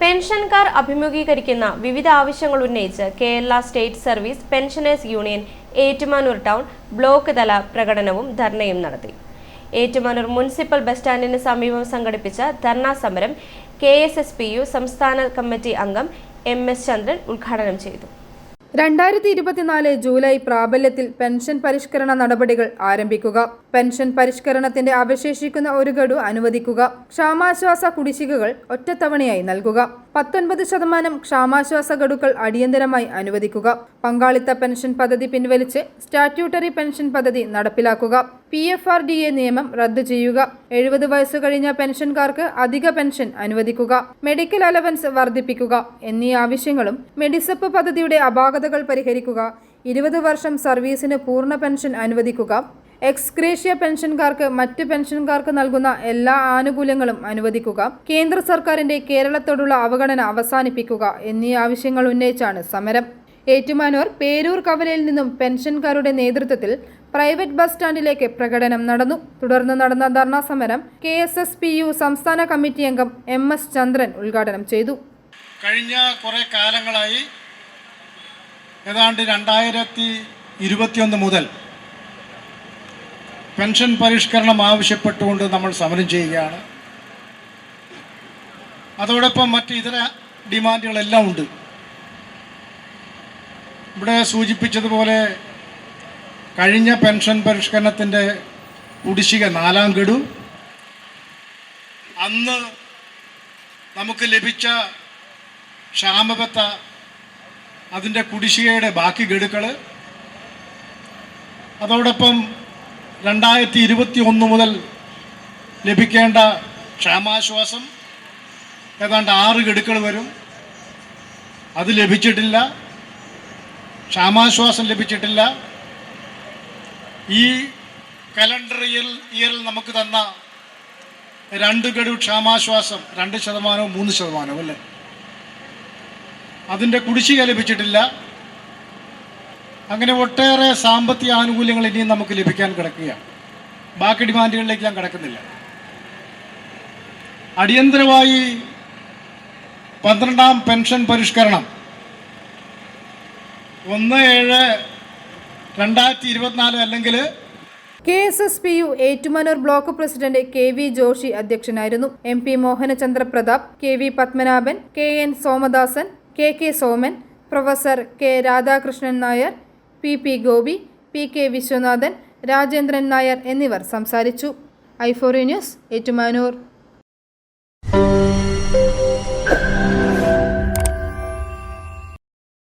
പെൻഷൻകാർ അഭിമുഖീകരിക്കുന്ന വിവിധ ആവശ്യങ്ങൾ ഉന്നയിച്ച് Kerala state service pensioners union Ettumanoor town block തല പ്രകടനവും ധർണയും നടത്തി. ഏറ്റുമാനൂർ മുനിസിപ്പൽ ബസ് സ്റ്റാൻഡിന് സമീപം സംഘടിപ്പിച്ച ധർണാ സമരം K S S P U സംസ്ഥാന കമ്മിറ്റി അംഗം എം എസ് ചന്ദ്രൻ ഉദ്ഘാടനം ചെയ്തു. രണ്ടായിരത്തി ഇരുപത്തിനാല് ജൂലൈ പ്രാബല്യത്തിൽ പെൻഷൻ പരിഷ്കരണ നടപടികൾ ആരംഭിക്കുക. പെൻഷൻ പരിഷ്കരണത്തിന്റെ അവശേഷിക്കുന്ന ഒരു ഗഡു അനുവദിക്കുക. ക്ഷാമാശ്വാസ കുടിശ്ശികകൾ ഒറ്റത്തവണയായി നൽകുക. പത്തൊൻപത് ശതമാനം ക്ഷാമാശ്വാസ ഗഡുക്കൾ അടിയന്തരമായി അനുവദിക്കുക. പങ്കാളിത്ത പെൻഷൻ പദ്ധതി പിൻവലിച്ച് സ്റ്റാറ്റ്യൂട്ടറി പെൻഷൻ പദ്ധതി നടപ്പിലാക്കുക. P F R D A നിയമം റദ്ദു ചെയ്യുക. എഴുപത് വയസ്സ് കഴിഞ്ഞ പെൻഷൻകാർക്ക് അധിക പെൻഷൻ അനുവദിക്കുക. മെഡിക്കൽ അലവൻസ് വർദ്ധിപ്പിക്കുക എന്നീ ആവശ്യങ്ങളും മെഡിസപ്പ് പദ്ധതിയുടെ അപാകതകൾ പരിഹരിക്കുക. ഇരുപത് വർഷം സർവീസിന് പൂർണ പെൻഷൻ അനുവദിക്കുക. എക്സ്ഗ്രേഷ്യ പെൻഷൻകാർക്ക് മറ്റ് പെൻഷൻകാർക്ക് നൽകുന്ന എല്ലാ ആനുകൂല്യങ്ങളും അനുവദിക്കുക കേന്ദ്ര സർക്കാരിന്റെ കേരളത്തോടുള്ള അവഗണന അവസാനിപ്പിക്കുക എന്നീ ആവശ്യങ്ങൾ ഉന്നയിച്ചാണ് സമരം. ഏറ്റുമാനൂർ പേരൂർ കവലയിൽ നിന്നും പെൻഷൻകാരുടെ നേതൃത്വത്തിൽ പ്രൈവറ്റ് ബസ് സ്റ്റാൻഡിലേക്ക് പ്രകടനം നടന്നു. തുടർന്ന് നടന്ന ധർണാ സമരം K S S P U സംസ്ഥാന കമ്മിറ്റി അംഗം എം എസ് ചന്ദ്രൻ ഉദ്ഘാടനം ചെയ്തു. കഴിഞ്ഞ കുറേ കാലങ്ങളായി ഏതാണ്ട് രണ്ടായിരത്തി ഇരുപത്തിയൊന്ന് മുതൽ പെൻഷൻ പരിഷ്കരണം ആവശ്യപ്പെട്ടുകൊണ്ട് നമ്മൾ സമരം ചെയ്യുകയാണ്. അതോടൊപ്പം മറ്റ് ഇതര ഡിമാൻഡുകളെല്ലാം ഉണ്ട്. ഇവിടെ സൂചിപ്പിച്ചതുപോലെ കഴിഞ്ഞ പെൻഷൻ പരിഷ്കരണത്തിന്റെ കുടിശ്ശിക നാലാം ഗഡു അന്ന് നമുക്ക് ലഭിച്ച ക്ഷാമബത്ത അതിന്റെ കുടിശ്ശികയുടെ ബാക്കി ഗഡുക്കൾ അതോടൊപ്പം രണ്ടായിരത്തി ഇരുപത്തി ഒന്ന് മുതൽ ലഭിക്കേണ്ട ക്ഷാമാശ്വാസം ഏതാണ്ട് ആറ് ഗഡുക്കൾ വരും. അത് ലഭിച്ചിട്ടില്ല. ക്ഷാമാശ്വാസം ലഭിച്ചിട്ടില്ല. ഈ കലണ്ടർ ഇയർ ഇയറിൽ നമുക്ക് തന്ന രണ്ട് ഗഡു ക്ഷാമാശ്വാസം രണ്ട് ശതമാനവും മൂന്ന് ശതമാനവും അല്ലേ? അതിന്റെ കുടിശ്ശിക ലഭിച്ചിട്ടില്ല. അങ്ങനെ ഒട്ടേറെ സാമ്പത്തിക ആനുകൂല്യങ്ങൾ ഇനിയും നമുക്ക് ലഭിക്കാൻ കിടക്കുകയാണ്. ബാക്കി ഡിമാൻഡുകളിലേക്ക് ഞാൻ കിടക്കുന്നില്ല. അടിയന്തരമായി പന്ത്രണ്ടാം പെൻഷൻ പരിഷ്കരണം. ഒന്ന് ഏഴ് രണ്ടായിരത്തി ഇരുപത്തിനാല് അല്ലെങ്കിൽ K S S P U Ettumanoor block president K V Joshi അധ്യക്ഷനായിരുന്നു. M P Mohanachandra Pratap K V Padmanabhan K N Somadasan K K Soman professor K Radhakrishnan Nair P P Gopi P K Viswanathan Rajendran Nair എന്നിവർ സംസാരിച്ചു. ഐഫോറി news Ettumanoor.